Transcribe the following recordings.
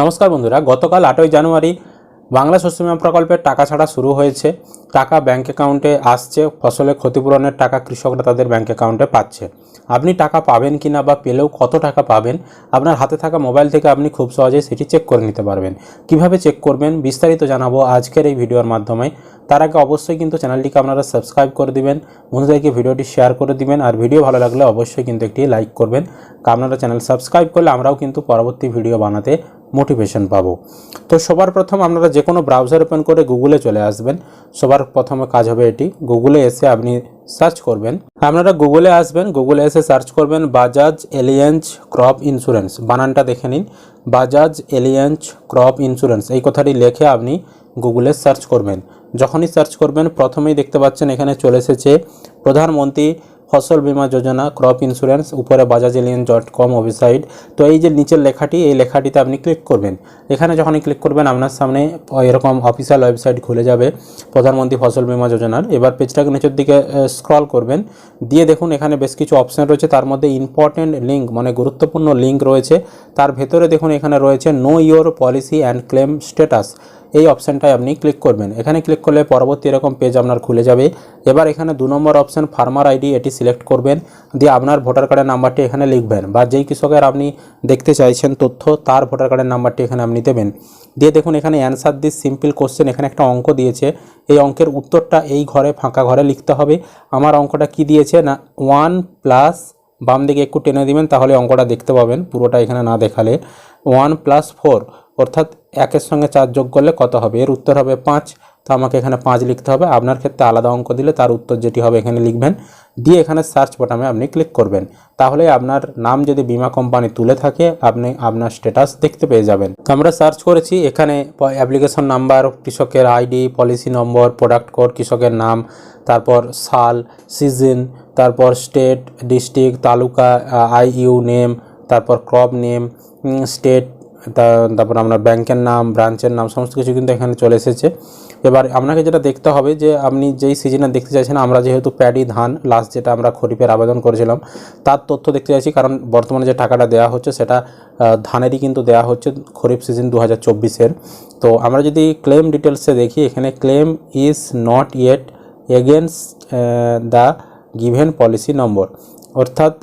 নমস্কার বন্ধুরা, গতকাল আটই জানুয়ারি বাংলা শস্য বিমা প্রকল্পের টাকা ছাড়া শুরু হয়েছে। টাকা ব্যাংক অ্যাকাউন্টে আসছে, ফসলের ক্ষতিপূরণের টাকা কৃষকরা তাদের ব্যাংক অ্যাকাউন্টে পাচ্ছে। আপনি টাকা পাবেন কি না বা পেলেও কত টাকা পাবেন, আপনার হাতে থাকা মোবাইল থেকে আপনি খুব সহজেই সেটি চেক করে নিতে পারবেন। কীভাবে চেক করবেন, বিস্তারিত জানাব আজকের এই ভিডিওর মাধ্যমে। তার আগে অবশ্যই কিন্তু চ্যানেলটিকে আপনারা সাবস্ক্রাইব করে দিবেন, বন্ধুদেরকে ভিডিওটি শেয়ার করে দিবেন, আর ভিডিও ভালো লাগলে অবশ্যই কিন্তু একটি লাইক করবেন। আপনারা চ্যানেল সাবস্ক্রাইব করলে আমরাও কিন্তু পরবর্তী ভিডিও বানাতে মোটিভেশন পাবো। তো সবার প্রথম আপনারা যে কোনো ব্রাউজার ওপেন করে গুগলে চলে আসবেন। সবার প্রথমে কাজ হবে এটি। গুগলে এসে আপনি সার্চ করবেন। আপনারা গুগলে আসবেন। গুগলে এসে সার্চ করবেন বাজাজ এলিয়েন্স ক্রপ ইন্স্যুরেন্স বানানটা দেখে নিন। বাজাজ এলিয়েন্স ক্রপ ইন্স্যুরেন্স এই কথাটি লিখে আপনি গুগলে সার্চ করবেন। যখনই সার্চ করবেন, প্রথমেই দেখতে পাচ্ছেন এখানে চলে এসেছে প্রধানমন্ত্রী ফসল বীমা যোজনা ক্রপ ইন্স্যুরেন্স উপরে Bajaj Allianz dot com website তো এই যে নিচের লেখাটি, এই লেখাটিতে আপনি ক্লিক করবেন। এখানে যখনই ক্লিক করবেন, আপনার সামনে এরকম অফিসিয়াল ওয়েবসাইট খুলে যাবে, প্রধানমন্ত্রী ফসল বীমা যোজনার। এবার পেজটাকে নিচের দিকে স্ক্রল করবেন। দিয়ে দেখুন, এখানে বেশ কিছু অপশান রয়েছে। তার মধ্যে ইম্পর্টেন্ট লিঙ্ক মানে গুরুত্বপূর্ণ লিঙ্ক রয়েছে। তার ভেতরে দেখুন, এখানে রয়েছে know your policy and claim status এই অপশানটায় আপনি ক্লিক করবেন। এখানে ক্লিক করলে পরবর্তী এরকম পেজ আপনার খুলে যাবে। এবার এখানে দু নম্বর অপশান ফার্মার আইডি এটি সিলেক্ট করবেন। দিয়ে আপনার ভোটার কার্ডের নাম্বারটি এখানে লিখবেন বা যেই কৃষকের আপনি দেখতে চাইছেন তথ্য, তার ভোটার কার্ডের নাম্বারটি এখানে আপনি দেবেন। দিয়ে দেখুন, এখানে অ্যান্সার দিস সিম্পল কোশ্চেন এখানে একটা অঙ্ক দিয়েছে। এই অঙ্কের উত্তরটা এই ঘরে, ফাঁকা ঘরে লিখতে হবে। আমার অঙ্কটা কি দিয়েছে না ওয়ান প্লাস বাম দিকে একটু টেনে দিবেন, তাহলে অঙ্কটা দেখতে পাবেন। পুরোটা এখানে না দেখালে। ওয়ান প্লাস ফোর অর্থাৎ একের সঙ্গে চার যোগ করলে কত হবে? এর উত্তর হবে পাঁচ। তো আমাকে এখানে পাঁচ লিখতে হবে। আপনার ক্ষেত্রে আলাদা অঙ্ক দিলে তার উত্তর যেটি হবে এখানে লিখবেন। দিয়ে এখানে সার্চ বাটনে আপনি ক্লিক করবেন। তাহলে আপনার নাম যদি বিমা কোম্পানি তুলে থাকে, আপনি আপনার স্ট্যাটাস দেখতে পেয়ে যাবেন। তো আমরা সার্চ করেছি। এখানে অ্যাপ্লিকেশন নাম্বার কৃষকের ID policy number product code কৃষকের নাম, তারপর সাল সিজন তারপর state district taluka IU name তারপর ক্রপ নেম স্টেট তারপর আপনার ব্যাংকের নাম, ব্রাঞ্চের নাম, সমস্ত কিছু কিন্তু এখানে চলে এসেছে। এবার আপনাকে যেটা দেখতে হবে যে, আপনি যেই সিজনে দেখতে চাইছেন, আমরা যেহেতু প্যাডি ধান লাস্ট যেটা আমরা খরিফের আবেদন করেছিলাম, তার তথ্য দেখতে চাইছি, কারণ বর্তমানে যে টাকাটা দেওয়া হচ্ছে, সেটা ধানেরই কিন্তু দেওয়া হচ্ছে খরিফ সিজন দু হাজার তো আমরা যদি ক্লেম ডিটেলসে দেখি, এখানে claim is not yet against the given policy number অর্থাৎ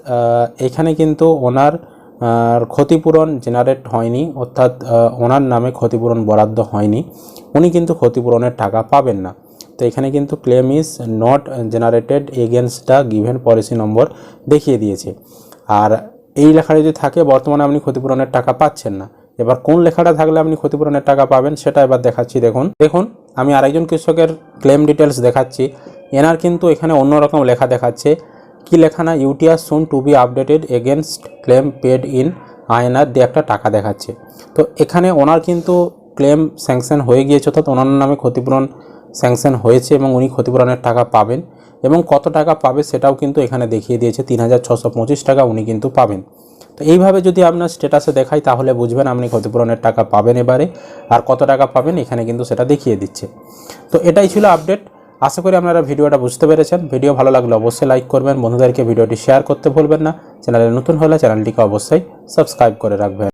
এখানে কিন্তু ওনার আর ক্ষতিপূরণ জেনারেট হয়নি, অর্থাৎ ওনার নামে ক্ষতিপূরণ বরাদ্দ হয়নি। উনি কিন্তু ক্ষতিপূরণের টাকা পাবেন না। তো এখানে কিন্তু claim is not generated against the given policy number দেখিয়ে দিয়েছে। আর এই লেখা যদি থাকে, বর্তমানে আপনি ক্ষতিপূরণের টাকা পাচ্ছেন না। এবার কোন লেখাটা থাকলে আপনি ক্ষতিপূরণের টাকা পাবেন, সেটা এবার দেখাচ্ছি। দেখুন দেখুন, আমি আরেকজন কৃষকের ক্লেম ডিটেলস দেখাচ্ছি। এনার কিন্তু এখানে অন্যরকম লেখা দেখাচ্ছে। কি লেখা না, UTR soon to be updated against claim paid in আয়নার দিয়ে একটা টাকা দেখাচ্ছে। তো এখানে ওনার কিন্তু ক্লেম স্যাংশন হয়ে গিয়েছে, অর্থাৎ ওনার নামে ক্ষতিপূরণ স্যাংশন হয়েছে এবং উনি ক্ষতিপূরণের টাকা পাবেন এবং কত টাকা পাবে সেটাও কিন্তু এখানে দেখিয়ে দিয়েছে, তিন টাকা উনি কিন্তু পাবেন। তো এইভাবে যদি আপনার স্ট্যাটাসে দেখাই, তাহলে বুঝবেন আপনি ক্ষতিপূরণের টাকা পাবেন এবারে, আর কত টাকা পাবেন এখানে কিন্তু সেটা দেখিয়ে দিচ্ছে। তো এটাই ছিল আপডেট। আশা করি আপনারা ভিডিওটা বুঝতে পেরেছেন। ভিডিও ভালো লাগলে অবশ্যই লাইক করবেন। বন্ধুদেরকে ভিডিওটি শেয়ার করতে ভুলবেন না। চ্যানেলে নতুন হলে চ্যানেলটিকে অবশ্যই সাবস্ক্রাইব করে রাখবেন।